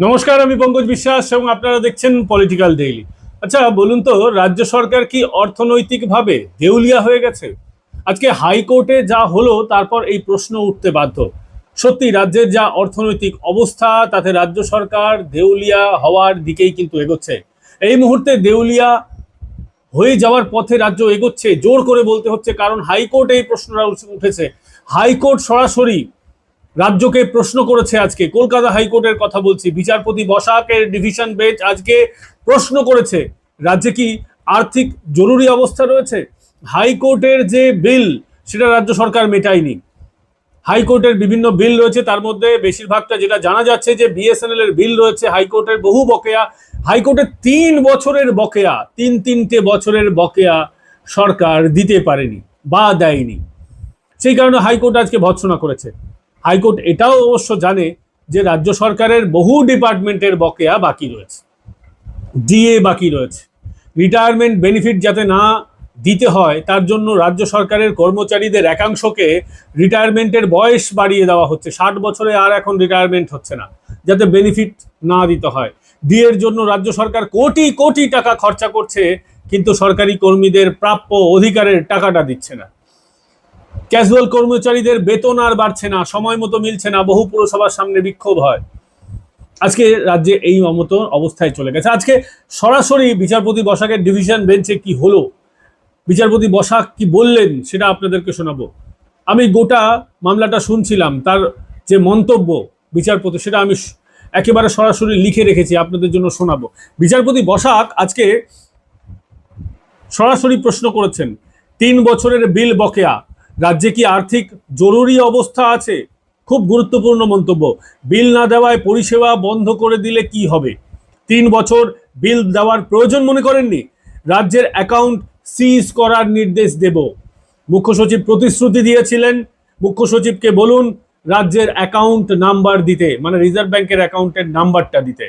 নমস্কার, আমি পঙ্কজ বিশ্বাস এবং আপনারা দেখছেন পলিটিক্যাল ডেইলি আচ্ছা বলুন তো, রাজ্য সরকার কি অর্থনৈতিকভাবে দেউলিয়া হয়ে গেছে? আজকে হাইকোর্টে যা হলো, তারপর এই প্রশ্ন উঠতে বাধ্য। সত্যি, রাজ্যের যা অর্থনৈতিক অবস্থা, তাতে রাজ্য সরকার দেউলিয়া হওয়ার দিকেই কিন্তু এগোচ্ছে। এই মুহূর্তে দেউলিয়া হয়ে যাওয়ার পথে রাজ্য এগোচ্ছে, জোর করে বলতে হচ্ছে, কারণ হাইকোর্টে এই প্রশ্নটা উঠে- উঠেছে। হাইকোর্ট সরাসরি রাজ্যকে প্রশ্ন করেছে আজকে। কলকাতা হাইকোর্টের কথা বলছি। বিচারপতি বসাকের ডিভিশন বেঞ্চ আজকে প্রশ্ন করেছে। রাজ্যে কি আর্থিক জরুরি অবস্থা রয়েছে? হাইকোর্টের যে বিল, সেটা রাজ্য সরকার মেটায়নি। হাইকোর্টের বিভিন্ন বিল রয়েছে, তার মধ্যে বেশিরভাগটা যেটা জানা যাচ্ছে যে বিএসএনএল এর বিল রয়েছে হাইকোর্টের বহু বকেয়া। হাইকোর্টের তিন বছরের বকেয়া, তিন তিনটে বছরের বকেয়া সরকার দিতে পারেনি বা দেয়নি। সেই কারণে হাইকোর্ট আজকে ভৎসনা করেছে। হাইকোর্ট এটাও অবশ্য জানে যে রাজ্য সরকারের বহু ডিপার্টমেন্টের বকেয়া বাকি রয়েছে। ডিএ বাকি রয়েছে। রিটায়ারমেন্ট বেনিফিট যাতে না দিতে হয়, তার জন্য রাজ্য সরকারের কর্মচারীদের একাংশকে রিটায়ারমেন্টের বয়স বাড়িয়ে দেওয়া হচ্ছে। ষাট বছরে আর এখন রিটায়ারমেন্ট হচ্ছে না, যাতে বেনিফিট না দিতে হয়। ডিএর জন্য রাজ্য সরকার কোটি কোটি টাকা খরচা করছে, কিন্তু সরকারি কর্মীদের প্রাপ্য অধিকারের টাকাটা দিচ্ছে না। ক্যাজুয়াল কর্মচারীদের বেতন আর বাড়ছে না, সময় মতো মিলছে না, বহু পুরসভার সামনে বিক্ষোভ হয়। আজকে রাজ্যে এই মতো অবস্থায় চলে গেছে। আজকে সরাসরি বিচারপতি বসাকের ডিভিশন বেঞ্চে কি হলো? বিচারপতি বসাক কি বললেন সেটা আপনাদেরকে শোনাবো। আমি গোটা মামলাটা শুনছিলাম, তার যে মন্তব্য বিচারপতি সেটা আমি একেবারে সরাসরি লিখে রেখেছি, আপনাদের জন্য শোনাবো। বিচারপতি বসাক আজকে সরাসরি প্রশ্ন করেছেন, তিন বছরের বিল বকেয়া রাজ্যে কি আর্থিক জরুরি অবস্থা আছে? খুব গুরুত্বপূর্ণ মন্তব্য। বিল না দেওয়ায় পরিষেবা বন্ধ করে দিলে কি হবে? তিন বছর বিল দেওয়ার প্রয়োজন মনে করেননি? রাজ্যের অ্যাকাউন্ট সিজ করার নির্দেশ দেব। মুখ্য সচিব প্রতিশ্রুতি দিয়েছিলেন। মুখ্য সচিবকে বলুন, রাজ্যের অ্যাকাউন্ট নাম্বার দিতে মানে রিজার্ভ ব্যাংকের অ্যাকাউন্টের নাম্বারটা দিতে।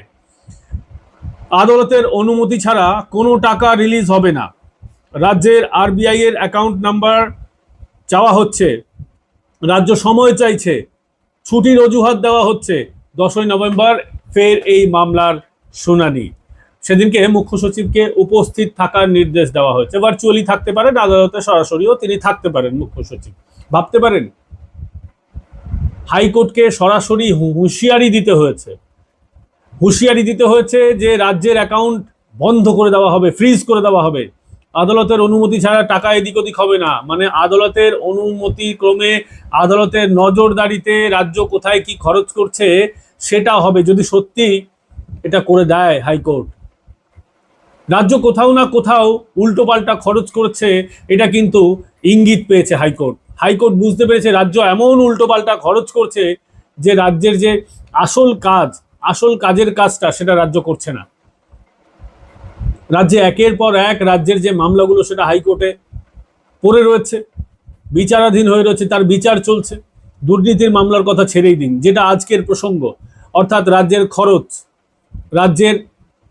আদালতের অনুমতি ছাড়া কোনো টাকা রিলিজ হবে না। রাজ্যের আরবিআই এর অ্যাকাউন্ট নাম্বার চাওয়া হচ্ছে। রাজ্য সময় চাইছে। ছুটির অজুহাত দেওয়া হচ্ছে। দশই নভেম্বর ফের এই মামলার শুনানি। সেদিনকে মুখ্য সচিবকে উপস্থিত থাকার নির্দেশ দেওয়া হয়েছে। ভার্চুয়ালি থাকতে পারেন, আদালতে সরাসরিও তিনি থাকতে পারেন, মুখ্য সচিব। ভাবতে পারেন? হাইকোর্টকে সরাসরি হুঁশিয়ারি দিতে হয়েছে। হুঁশিয়ারি দিতে হয়েছে যে রাজ্যের অ্যাকাউন্ট বন্ধ করে দেওয়া হবে, ফ্রিজ করে দেওয়া হবে। আদালতের অনুমতি ছাড়া টাকা এদিক ওদিক হবে না। মানে আদালতের অনুমতি ক্রমে আদালতের নজরদারিতে রাজ্য কোথায় কি খরচ করছে সেটা হবে। যদি সত্যি এটা করে দেয় হাইকোর্ট। রাজ্য কোথাও না কোথাও উল্টোপাল্টা খরচ করছে, এটা কিন্তু ইঙ্গিত পেয়েছে হাইকোর্ট। হাইকোর্ট বুঝতে পেরেছে রাজ্য এমন উল্টোপাল্টা খরচ করছে যে রাজ্যের যে আসল কাজ, আসল কাজের কাজটা সেটা রাজ্য করছে না। রাজ্যে একের পর এক রাজ্যের যে মামলাগুলো সেটা হাইকোর্টে পড়ে রয়েছে, বিচারাধীন হয়ে রয়েছে, তার বিচার চলছে, দুর্নীতির মামলার কথা ছেড়েই দিন, যেটা আজকের প্রসঙ্গ। অর্থাৎ রাজ্যের খরচ, রাজ্যের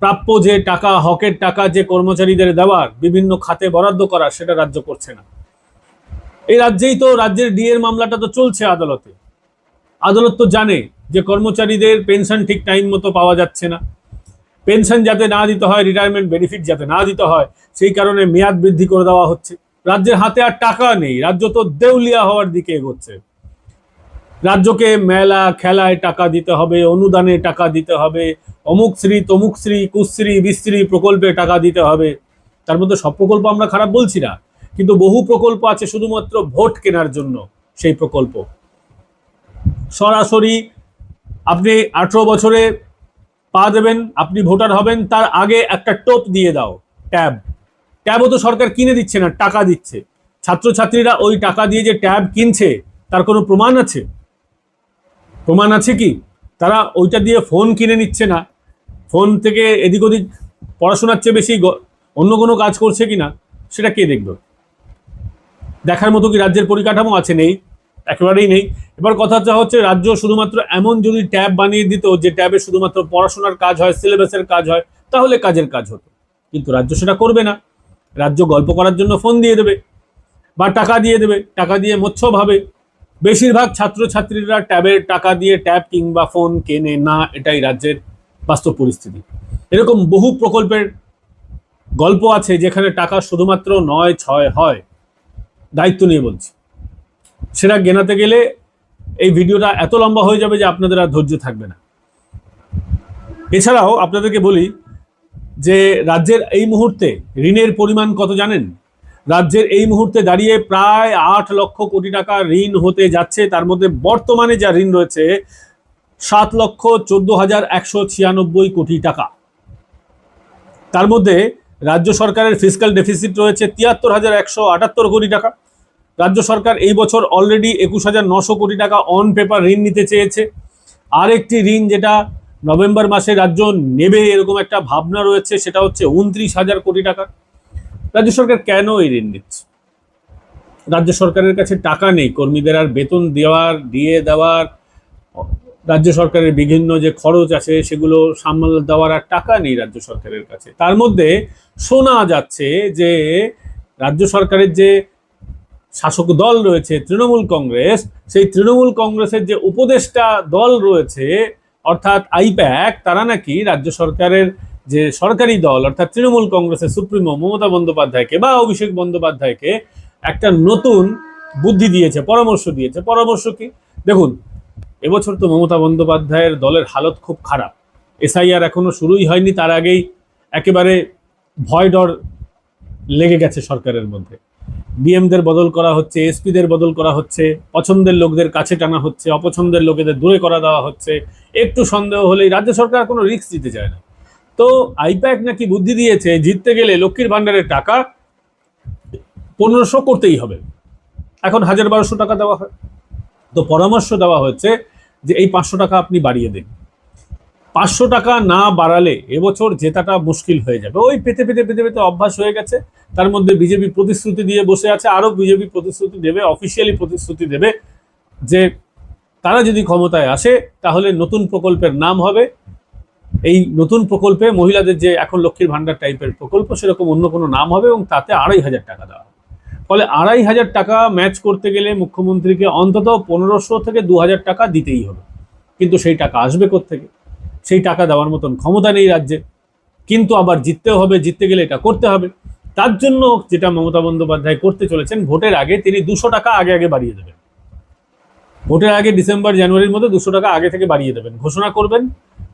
প্রাপ্য যে টাকা, হকের টাকা যে কর্মচারীদের দেওয়ার, বিভিন্ন খাতে বরাদ্দ করা, সেটা রাজ্য করছে না। এই রাজ্যেই তো রাজ্যের ডিএর মামলাটা তো চলছে আদালতে। আদালত তো জানে যে কর্মচারীদের পেনশন ঠিক টাইম মতো পাওয়া যাচ্ছে না। পেনশন যাতে না দিতে হয় রিটায়ারমেন্ট বেনিফিট যাতে না দিতে হয়, সেই কারণে মেয়াদ বৃদ্ধি করে দেওয়া হচ্ছে। রাজ্যের হাতে আর টাকা নেই, রাজ্য তো দেউলিয়া হওয়ার দিকে এগোচ্ছে। রাজ্যকে মেলা খেলায় টাকা দিতে হবে, অনুদানে টাকা দিতে হবে, অমুক শ্রী তমুক শ্রী, কুশ্রী, বিশ্রী প্রকল্পে টাকা দিতে হবে। তার মধ্যে সব প্রকল্প আমরা খারাপ বলছি না, কিন্তু বহু প্রকল্প আছে শুধুমাত্র ভোট কেনার জন্য সেই প্রকল্প। সরাসরি আপনি আঠেরো বছরে পা দেবেন, আপনি ভোটার হবেন, তার আগে একটা টোপ দিয়ে দাও, ট্যাব। ট্যাবও তো সরকার কিনে দিচ্ছে না, টাকা দিচ্ছে। ছাত্রছাত্রীরা ওই টাকা দিয়ে যে ট্যাব কিনছে, তার কোনো প্রমাণ আছে? প্রমাণ আছে কি? তারা ওইটা দিয়ে ফোন কিনে নিচ্ছে না। ফোন থেকে এদিক ওদিক পড়াশোনার চেয়ে বেশি অন্য কোনো কাজ করছে কি না সেটা কে দেখবে? দেখার মতো কি রাজ্যের পরিকাঠামো আছে নেই? একেবারেই নেই। এবার কথাটা হচ্ছে রাজ্য শুধুমাত্র এমন যদি ট্যাব বানিয়ে দিত যে ট্যাবে শুধুমাত্র পড়াশোনার কাজ হয়, সিলেবাসের কাজ হয়, তাহলে কাজের কাজ হতো। কিন্তু রাজ্য সেটা করবে না। রাজ্য গল্প করার জন্য ফোন দিয়ে দেবে বা টাকা দিয়ে দেবে। টাকা দিয়ে মৎস্য ভাবে। বেশিরভাগ ছাত্রছাত্রীরা ট্যাবের টাকা দিয়ে ট্যাব কিংবা ফোন কেনে না, এটাই রাজ্যের বাস্তব পরিস্থিতি। এরকম বহু প্রকল্পের গল্প আছে যেখানে টাকা শুধুমাত্র নয়, ছয় হয়। দায়িত্ব নিয়ে বলছি। সেটা গেনাতে গেলে এই ভিডিওটা এত লম্বা হয়ে যাবে যে আপনাদের আর ধৈর্য থাকবে না। এছাড়াও আপনাদেরকে বলি যে রাজ্যের এই মুহূর্তে ঋণের পরিমাণ কত জানেন? রাজ্যের এই মুহূর্তে দাঁড়িয়ে প্রায় আট লক্ষ কোটি টাকা ঋণ হতে যাচ্ছে। তার মধ্যে বর্তমানে যা ঋণ রয়েছে, সাত লক্ষ চোদ্দ হাজার একশো ছিয়ানব্বই কোটি টাকা। তার মধ্যে রাজ্য সরকারের ফিসক্যাল ডেফিসিট রয়েছে তিয়াত্তর হাজার একশো আটাত্তর কোটি টাকা। রাজ্য সরকার এই বছর অলরেডি একুশ হাজার নশো কোটি টাকা অন পেপার ঋণ নিতে চেয়েছে। আরেকটি ঋণ যেটা নভেম্বর মাসে রাজ্য নেবে এরকম একটা ভাবনা রয়েছে, সেটা হচ্ছে উনত্রিশ হাজার কোটি টাকা। রাজ্য সরকার কেন এই ঋণ নিচ্ছে? রাজ্য সরকারের কাছে টাকা নেই, কর্মীদের আর বেতন দেওয়ার, দিয়ে দেওয়ার, রাজ্য সরকারের বিভিন্ন যে খরচ আছে সেগুলো সামাল দেওয়ার আর টাকা নেই রাজ্য সরকারের কাছে। তার মধ্যে শোনা যাচ্ছে যে, রাজ্য সরকারের যে শাসক দল রয়েছে, তৃণমূল কংগ্রেস। সেই তৃণমূল কংগ্রেসের যে উপদেষ্টা দল রয়েছে, অর্থাৎ আইপ্যাক, তারা নাকি রাজ্য সরকারের যে সরকারি দল, অর্থাৎ তৃণমূল কংগ্রেসের সুপ্রিমো মমতা বন্দ্যোপাধ্যায়কে বা অভিষেক বন্দ্যোপাধ্যায়কে একটা নতুন বুদ্ধি দিয়েছে, পরামর্শ দিয়েছে। পরামর্শ কি? দেখুন, এবছর তো মমতা বন্দ্যোপাধ্যায়ের দলের হালত খুব খারাপ। এসআইআর এখনও শুরুই হয়নি, তার আগেই একেবারে ভয় ডর লেগে গেছে সরকারের মধ্যে। ডিএমদের বদল করা হচ্ছে এসপিদের বদল করা হচ্ছে, পছন্দের লোকদের কাছে টানা হচ্ছে, অপছন্দের লোকেদের দূরে করা দেওয়া হচ্ছে, একটু সন্দেহ হলেই রাজ্য সরকার কোনো রিস্ক দিতে চায় না। তো আইপ্যাক নাকি বুদ্ধি দিয়েছে, জিততে গেলে লক্ষ্মীর ভাণ্ডারের টাকা পনেরোশো করতেই হবে। এখন হাজার বারোশো টাকা দেওয়া হয়। তো পরামর্শ দেওয়া হয়েছে যে এই পাঁচশো টাকা আপনি বাড়িয়ে দিন। পাঁচশো টাকা না বাড়ালে এবছর জেতাটা মুশকিল হয়ে যাবে। ওই পেতে পেতে পেতে পেতে অভ্যাস হয়ে গেছে। তার মধ্যে বিজেপি প্রতিশ্রুতি দিয়ে বসে আছে আরও বিজেপি প্রতিশ্রুতি দেবে অফিসিয়ালি প্রতিশ্রুতি দেবে যে তারা যদি ক্ষমতায় আসে, তাহলে নতুন প্রকল্পের নাম হবে। এই নতুন প্রকল্পে মহিলাদের যে এখন লক্ষ্মীর ভাণ্ডার টাইপের প্রকল্প, সেরকম অন্য কোনো নাম হবে এবং তাতে আড়াই হাজার টাকা দেওয়া ফলে আড়াই হাজার টাকা ম্যাচ করতে গেলে মুখ্যমন্ত্রীকে অন্তত পনেরোশো থেকে দু হাজার টাকা দিতেই হবে। কিন্তু সেই টাকা আসবে থেকে সেই টাকা দেওয়ার মতন ক্ষমতা নেই রাজ্যে। কিন্তু আবার জিততেও হবে, জিততে গেলে এটা করতে হবে। তার জন্য যেটা মমতা বন্দ্যোপাধ্যায় করতে চলেছেন, ভোটের আগে তিনি দুশো টাকা আগে আগে বাড়িয়ে দেবেন। ভোটের আগে ডিসেম্বর, জানুয়ারির মধ্যে দুশো টাকা আগে থেকে বাড়িয়ে দেবেন। ঘোষণা করবেন,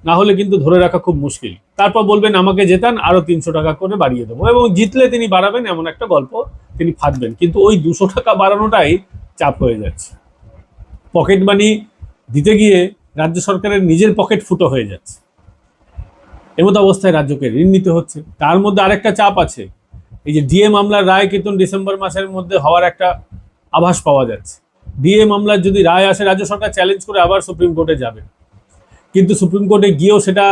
না হলে কিন্তু ধরে রাখা খুব মুশকিল। তারপর বলবেন, আমাকে জেতান আরও তিনশো টাকা করে বাড়িয়ে দেবো। এবং জিতলে তিনি বাড়াবেন এমন একটা গল্প তিনি ফাঁদবেন কিন্তু ওই দুশো টাকা বাড়ানোটাই চাপ হয়ে যাচ্ছে। পকেট মানি দিতে গিয়ে রাজ্য সরকারের নিজের পকেট ফুটো হয়ে যাচ্ছে। এমতো অবস্থায় রাজ্যকে ঋণ নিতে হচ্ছে। তার মধ্যে আরেকটা চাপ আছে। এই যে ডিএ মামলার রায় কিন্তু ডিসেম্বর মাসের মধ্যে হওয়ার একটা আভাস পাওয়া যাচ্ছে। ডিএ মামলার যদি রায় আসে, রাজ্য সরকার চ্যালেঞ্জ করে আবার সুপ্রিম কোর্টে যাবে। কিন্তু সুপ্রিম কোর্টে গিয়েও সেটা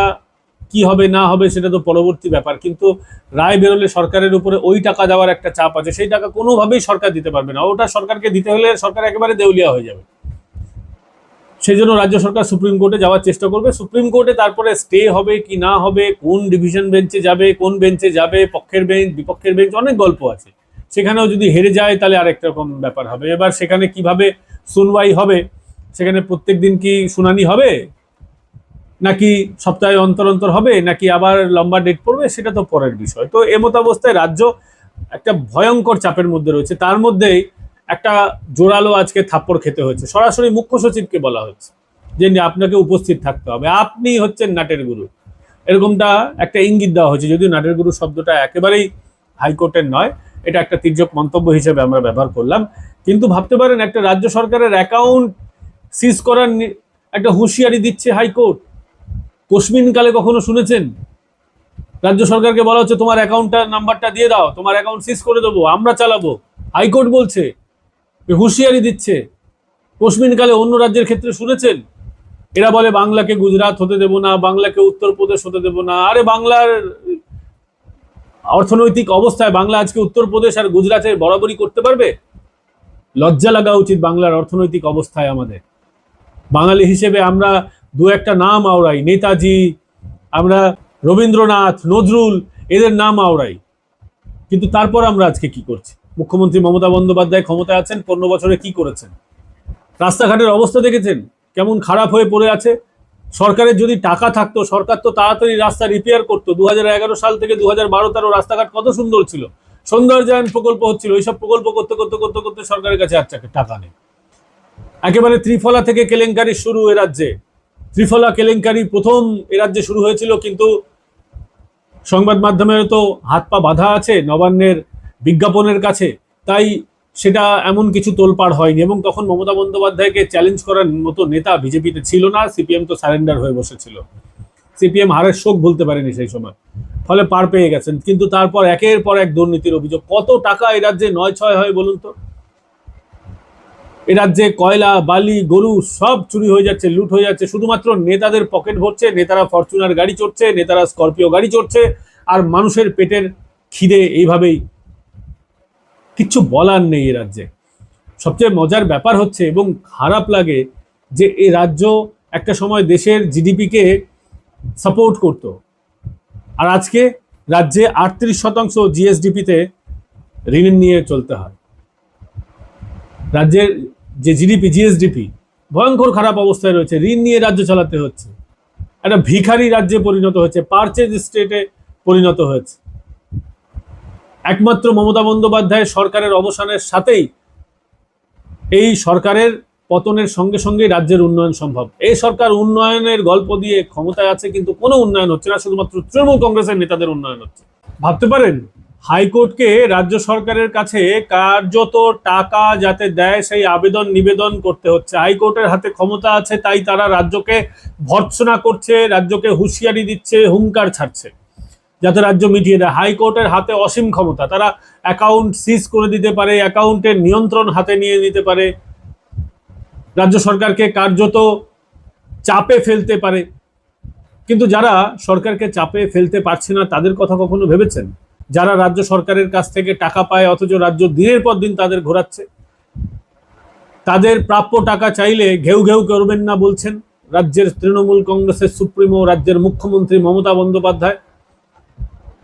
কি হবে, না হবে, সেটা তো পরবর্তী ব্যাপার। কিন্তু রায় বেরোলে সরকারের উপরে ওই টাকা দেওয়ার একটা চাপ আছে। সেই টাকা কোনোভাবেই সরকার দিতে পারবে না। ওটা সরকারকে দিতে হলে সরকার একেবারে দেউলিয়া হয়ে যাবে। সেই জন্য রাজ্য সরকার সুপ্রিম কোর্টে যাওয়ার চেষ্টা করবে। সুপ্রিম কোর্টে তারপরে স্টে হবে কি না হবে, কোন ডিভিশন বেঞ্চে যাবে, কোন বেঞ্চে যাবে, পক্ষের বেঞ্চ বিপক্ষের বেঞ্চ অনেক গল্প আছে। সেখানেও যদি হেরে যায় তাহলে আরেকটা রকম ব্যাপার হবে। এবার সেখানে কীভাবে শুনওয়াই হবে? সেখানে প্রত্যেক দিন কি শুনানি হবে? নাকি সপ্তাহে অন্তর অন্তর হবে? নাকি আবার লম্বা ডেট পড়বে? সেটা তো পরের বিষয়। তো এমত অবস্থায় রাজ্য একটা ভয়ঙ্কর চাপের মধ্যে রয়েছে। তার মধ্যেই একটা জোরালো আজকে থাপ্পড় খেতে হয়েছে। সরাসরি মুখ্য সচিবকে বলা হচ্ছে যে আপনাকে উপস্থিত থাকতে হবে। আপনি হচ্ছেন নাটের গুরু। এরকমটা একটা ইঙ্গিত দেওয়া হয়েছে, যদিও নাটের গুরু শব্দটা একেবারেই হাইকোর্টের নয়, এটা একটা তির্যক মন্তব্য হিসেবে আমরা ব্যবহার করলাম। কিন্তু ভাবতে পারেন, একটা রাজ্য সরকারের অ্যাকাউন্ট সিজ করার একটা হুঁশিয়ারি দিচ্ছে হাইকোর্ট। কোশ্মিনকালে কখনো শুনেছেন? রাজ্য সরকারকে বলা হচ্ছে, তোমার অ্যাকাউন্টটা নাম্বারটা দিয়ে দাও, তোমার অ্যাকাউন্ট সিজ করে দেবো, আমরা চালাবো। হাইকোর্ট বলছে হুঁশিয়ারি দিচ্ছে। কোশ্মিনকালে অন্য রাজ্যের ক্ষেত্রে শুনেছেন? এরা বলে, বাংলাকে গুজরাট হতে দেবো না, বাংলাকে উত্তরপ্রদেশ হতে দেবো না। আরে বাংলার অর্থনৈতিক অবস্থায় বাংলা আজকে উত্তরপ্রদেশ আর গুজরাটের বরাবরই করতে পারবে? লজ্জা লাগা উচিত বাংলার অর্থনৈতিক অবস্থায় আমাদের। বাঙালি হিসেবে আমরা দু একটা নাম আওড়াই। নেতাজি, আমরা রবীন্দ্রনাথ, নজরুল, এদের নাম আওড়াই। কিন্তু তারপর আমরা আজকে কি করছি? মুখ্যমন্ত্রী মমতা বন্দ্যোপাধ্যায় ক্ষমতায় আছেন, পনেরো বছরে কি করেছেন? রাস্তাঘাটের অবস্থা দেখেছেন? কেমন খারাপ হয়ে পড়ে আছে? সরকারের যদি টাকা থাকতো, সরকার তো তাড়াতাড়ি রাস্তা রিপেয়ার করতো। দু হাজার এগারো সাল থেকে দু হাজার বারো তেরো রাস্তাঘাট কত সুন্দর ছিল? সৌন্দর্যায়ন প্রকল্প হচ্ছিল ওইসব প্রকল্প করতে করতে করতে করতে সরকারের কাছে আর টাকা- নেই। একেবারে ত্রিফলা থেকে কেলেঙ্কারি শুরু এ রাজ্যে। ত্রিফলা কেলেঙ্কারি প্রথম এ রাজ্যে শুরু হয়েছিল, কিন্তু সংবাদ মাধ্যমের তো হাত পা বাঁধা আছে, নবান্নের বিজ্ঞাপনের কাছে। তাই সেটা এমন কিছু তোলপাড় হয়নি এবং তখন মমতা বন্দ্যোপাধ্যায়কে চ্যালেঞ্জ করার মতো নেতা বিজেপিতে ছিল না, সিপিএম তো সারেন্ডার হয়ে বসেছিল। সিপিএম হারের শোক ভুলতে পারেনি সেই সময়। ফলে পার পেয়ে গেছেন। কিন্তু তারপর একের পর এক দুর্নীতির অভিযোগ। কত টাকা এ রাজ্যে নয় ছয় হয় বলুন তো? এ রাজ্যে কয়লা, বালি, গরু সব চুরি হয়ে যাচ্ছে, লুট হয়ে যাচ্ছে। শুধুমাত্র নেতাদের পকেট ভরছে, নেতারা ফরচুনার গাড়ি চড়ছে, নেতারা স্করপিও গাড়ি চড়ছে, আর মানুষের পেটের খিদে এইভাবেই কিচ্ছু বলার নেই এ রাজ্যে। সবচেয়ে মজার ব্যাপার হচ্ছে এবং খারাপ লাগে যে এই রাজ্য একটা সময় দেশের জিডিপিকে সাপোর্ট করত। আর আজকে রাজ্যে আটত্রিশ শতাংশ জিএসডিপিতে ঋণ নিয়ে চলতে হয়। রাজ্যের যে জিডিপি, জিএসডিপি, ভয়ঙ্কর খারাপ অবস্থায় রয়েছে, ঋণ নিয়ে রাজ্য চালাতে হচ্ছে। একটা ভিখারি রাজ্যে পরিণত হয়েছে, পারচেজ স্টেটে পরিণত হয়েছে। একমাত্র মমতা বন্দ্যোপাধ্যায় সরকারের অবসানের সাথেই এই সরকারের পতনের সঙ্গে সঙ্গে রাজ্যের উন্নয়ন সম্ভব। এই সরকার উন্নয়নের গল্প দিয়ে ক্ষমতায় আছে, কিন্তু কোনো উন্নয়ন হচ্ছে না, শুধুমাত্র তৃণমূল কংগ্রেসের নেতাদের উন্নয়ন হচ্ছে। ভাবতে পারেন, হাইকোর্টকে রাজ্য সরকারের কাছে কার্যত টাকা যাতে দেয়, সেই আবেদন নিবেদন করতে হচ্ছে। হাইকোর্টের হাতে ক্ষমতা আছে, তাই তারা রাজ্যকে ভর্ৎসনা করছে, রাজ্যকে হুঁশিয়ারি দিচ্ছে, হুঙ্কার ছাড়ছে। যাতে রাজ্য মিটিয়ে দেয়। হাইকোর্টের হাতে অসীম ক্ষমতা। তারা অ্যাকাউন্ট সিজ করে দিতে পারে, অ্যাকাউন্টের নিয়ন্ত্রণ হাতে নিয়ে নিতে পারে। রাজ্য সরকারকে কার্যত চাপে ফেলতে পারে। কিন্তু যারা সরকারকে চাপে ফেলতে পারছে না, তাদের কথা কখনো ভেবেছেন? যারা রাজ্য সরকারের কাছ থেকে টাকা পায়, অথচ রাজ্য দিনের পর দিন তাদের ঘোরাচ্ছে? তাদের প্রাপ্য টাকা চাইলে ঘেউ ঘেউ করবেন না বলছেন রাজ্যের তৃণমূল কংগ্রেসের সুপ্রিমো, রাজ্যের মুখ্যমন্ত্রী মমতা বন্দ্যোপাধ্যায়।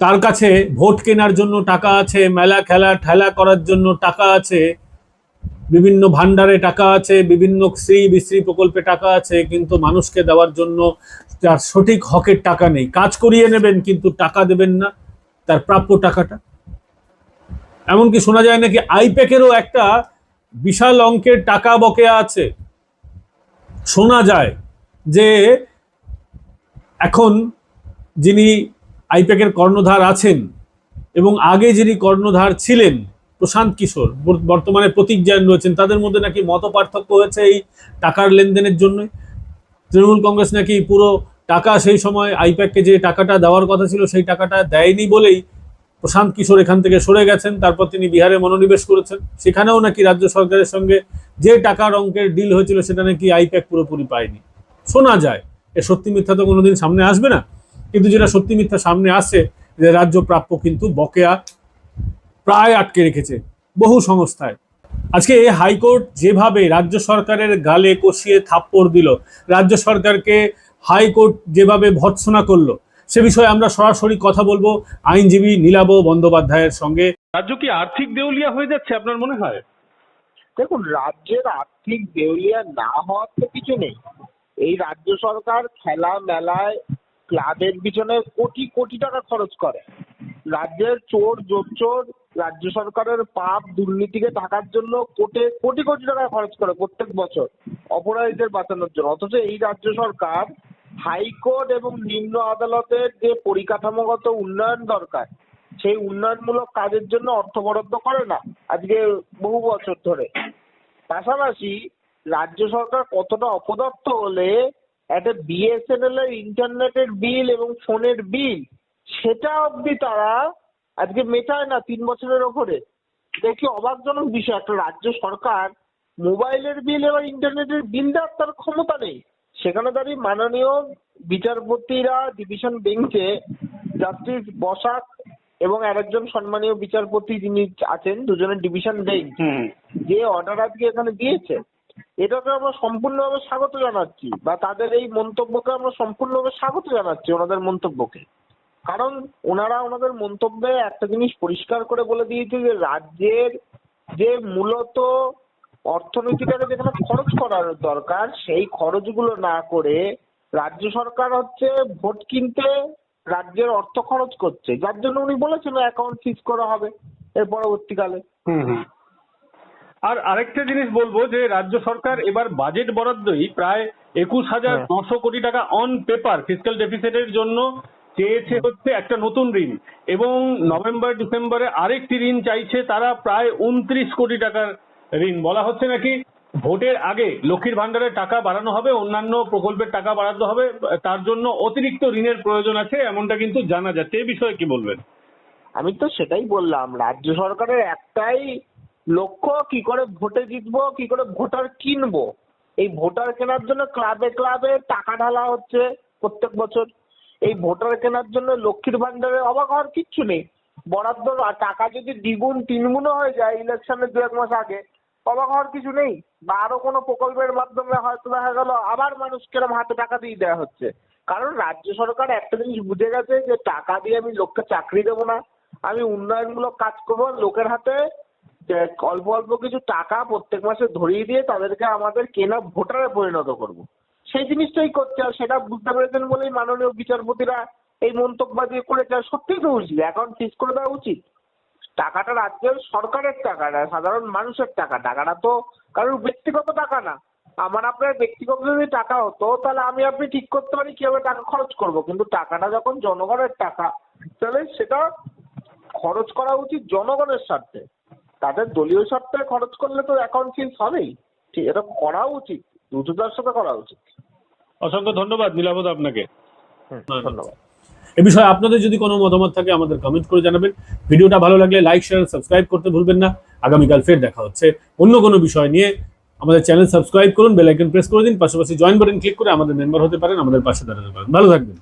তার কাছে ভোট কেনার জন্য টাকা আছে, মেলা খেলা, ঠেলা করার জন্য টাকা আছে, বিভিন্ন ভান্ডারে টাকা আছে, বিভিন্ন শ্রী বিশ্রী প্রকল্পে টাকা আছে, কিন্তু মানুষকে দেওয়ার জন্য তার সঠিক হকের টাকা নেই। কাজ করিয়ে নেবেন, কিন্তু টাকা দেবেন না, তার প্রাপ্য টাকাটা। এমনকি শোনা যায় নাকি আইপ্যাকেরও একটা বিশাল অঙ্কের টাকা বকেয়া আছে। শোনা যায় যে এখন যিনি আইপ্যাকের কর্ণধার আছেন এবং আগে যিনি কর্ণধার ছিলেন, প্রশান্ত কিশোর বর্তমানে প্রতীক জৈন রয়েছেন, তাদের মধ্যে নাকি মত পার্থক্য হয়েছে এই টাকার লেনদেনের জন্য? তৃণমূল কংগ্রেস নাকি পুরো টাকা সেই সময় আইপ্যাককে যে টাকাটা দেওয়ার কথা ছিল সেই টাকাটা দেয়নি বলেই প্রশান্ত কিশোর এখান থেকে সরে গেছেন, তারপর তিনি বিহারে মনোনিবেশ করেছেন। সেখানেও নাকি রাজ্য সরকারের সঙ্গে যে টাকার অঙ্কের ডিল হয়েছিল সেটা নাকি আইপ্যাক পুরোপুরি পায়নি। শোনা যায়, এ সত্যি মিথ্যা তো কোনোদিন সামনে আসবে না? কিন্তু যেটা সত্যি মিথ্যা সামনে আসে যে রাজ্য প্রাপ্য কিন্তু বকেয়া প্রায় আটকে রেখেছে বহু সংস্থায়। আজকে হাইকোর্ট যেভাবে রাজ্য সরকারের গালে কষিয়ে থাপ্পড় দিল রাজ্য সরকারকে হাইকোর্ট যেভাবে ভৎসনা করল সে বিষয়ে আমরা সরাসরি কথা বলব আইনজীবী নীলাব বন্দ্যোপাধ্যায়ের সঙ্গে। রাজ্য কি আর্থিক দেউলিয়া হয়ে যাচ্ছে আপনার মনে হয়? দেখুন রাজ্যের আর্থিক দেউলিয়া না হওয়ার তো কিছু নেই। এই রাজ্য সরকার খেলা মেলায় ক্লাবের পিছনে কোটি কোটি টাকা খরচ করে। রাজ্যের চোর জোচ্চোর রাজ্য সরকারের পাপ, দুর্নীতিকে ঢাকার জন্য কোটে, কোটি কোটি টাকা খরচ করে প্রত্যেক বছর অপরাধীদের বাঁচানোর জন্য। অথচ এই রাজ্য সরকার হাইকোর্ট এবং নিম্ন আদালতের যে পরিকাঠামোগত উন্নয়ন দরকার, সেই উন্নয়নমূলক কাজের জন্য অর্থ বরাদ্দ করে না আজকে বহু বছর ধরে। পাশাপাশি রাজ্য সরকার কতটা অপদত্ত হলে একটা বিএসএনএল এর ইন্টারনেটের বিল এবং ফোনের বিল সেটা অবধি তারা আজকে মেটায় না তিন বছরের ওপরে। দেখি অবাকজনক বিষয়? একটা রাজ্য সরকার মোবাইলের বিল এবং ইন্টারনেটের বিল দেওয়ার তার ক্ষমতা নেই। সেখানে দাঁড়িয়ে মাননীয় বিচারপতিরা ডিভিশন বেঞ্চে জাস্টিস বসাক এবং আরেকজন সম্মানীয় বিচারপতি যিনি আছেন দুজনের ডিভিশন বেঞ্চ যে অর্ডার আজকে এখানে দিয়েছে। এটাকে আমরা সম্পূর্ণভাবে স্বাগত জানাচ্ছি বা তাদের এই মন্তব্যকে আমরা সম্পূর্ণভাবে স্বাগত জানাচ্ছি ওনাদের মন্তব্যকে। কারণ ওনারা ওনাদের মন্তব্যে একটা জিনিস পরিষ্কার করে বলে দিয়েছে যে রাজ্যের যে মূলত অর্থনীতিটাকে যেখানে খরচ করার দরকার, সেই খরচগুলো না করে রাজ্য সরকার হচ্ছে ভোট কিনতে রাজ্যের অর্থ খরচ করছে। যার জন্য উনি বলেছেন অ্যাকাউন্ট ফিজ করা হবে এর পরবর্তীকালে। আর আরেকটা জিনিস বলব যে রাজ্য সরকার এবার বাজেট বরাদ্দই প্রায় একুশ হাজার হ্যাঁ। নশো কোটি টাকা অন পেপার ফিজিক্যাল ডেফিসিটের জন্য চেয়েছে হচ্ছে একটা নতুন ঋণ। এবং নভেম্বর ডিসেম্বরে আরেকটি ঋণ চাইছে তারা প্রায় উনত্রিশ কোটি টাকার ঋণ। বলা হচ্ছে নাকি ভোটের আগে লক্ষ্মীর ভান্ডারের টাকা বাড়ানো হবে অন্যান্য প্রকল্পের টাকা বাড়াতে হবে তার জন্য অতিরিক্ত ঋণের প্রয়োজন আছে এমনটা কিন্তু জানা যাচ্ছে। এই বিষয়ে কি বলবেন? আমি তো সেটাই বললাম রাজ্য সরকারের একটাই লক্ষ্য, কি করে ভোটে জিতবো, কি করে ভোটার কিনবো। এই ভোটার কেনার জন্য ক্লাবে ক্লাবে টাকা ঢালা হচ্ছে প্রত্যেক বছর। এই ভোটার কেনার জন্য লক্ষ্মীর ভান্ডারে অবাক হওয়ার কিচ্ছু নেই। বরাদ্দ টাকা যদি দ্বিগুণ, তিনগুণও হয়ে যায় ইলেকশনের দু এক মাস আগে, অবাক হওয়ার কিছু নেই? বা আরও কোনো প্রকল্পের মাধ্যমে হয়তো দেখা গেল আবার মানুষকে হাতে টাকা দিয়ে দেওয়া হচ্ছে। কারণ রাজ্য সরকার একটা জিনিস বুঝে গেছে যে টাকা দিয়ে আমি লোককে চাকরি দেবো না। আমি উন্নয়নমূলক কাজ করব, লোকের হাতে অল্প অল্প কিছু টাকা প্রত্যেক মাসে ধরিয়ে দিয়ে তাদেরকে আমাদের কেনা ভোটারে পরিণত করব। সেই জিনিসটাই করছে আর সেটা বুঝতে পেরেছেন বলেই মাননীয় বিচারপতিরা এই মন্তব্য দিয়ে করেছে। আর সত্যিই তো উচিত অ্যাকাউন্ট ফিস করে দেওয়া উচিত। টাকাটা রাজ্যের সরকারের টাকা না, সাধারণ মানুষের টাকা। টাকাটা তো কারোর ব্যক্তিগত টাকা না। আমার আপনার ব্যক্তিগত যদি টাকা হতো, তাহলে আমি আপনি ঠিক করতে পারি কীভাবে টাকা খরচ করব। কিন্তু টাকাটা যখন জনগণের টাকা, তাহলে সেটা খরচ করা উচিত জনগণের স্বার্থে। তাদের দলীয় স্বার্থে খরচ করলে তো অ্যাকাউন্ট ফিস হবেই। ঠিক এটা করা উচিত। দ্রুততার সাথে করা উচিত। অসংখ্য ধন্যবাদ নীলাবদ আপনাকে। ধন্যবাদ। এ বিষয়ে আপনাদের যদি কোনো মতামত থাকে আমাদের কমেন্ট করে জানাবেন। ভিডিওটা ভালো লাগলে লাইক শেয়ার সাবস্ক্রাইব করতে ভুলবেন না। আগামীকাল ফের দেখা হচ্ছে অন্য কোনো বিষয় নিয়ে। আমাদের চ্যানেল সাবস্ক্রাইব করুন বেল আইকন প্রেস করে দিন। পাশাপাশি জয়েন বাটন ক্লিক করে আমাদের মেম্বার হতে পারেন। আমাদের পাশে দাঁড়াতে পারেন। ভালো থাকবেন।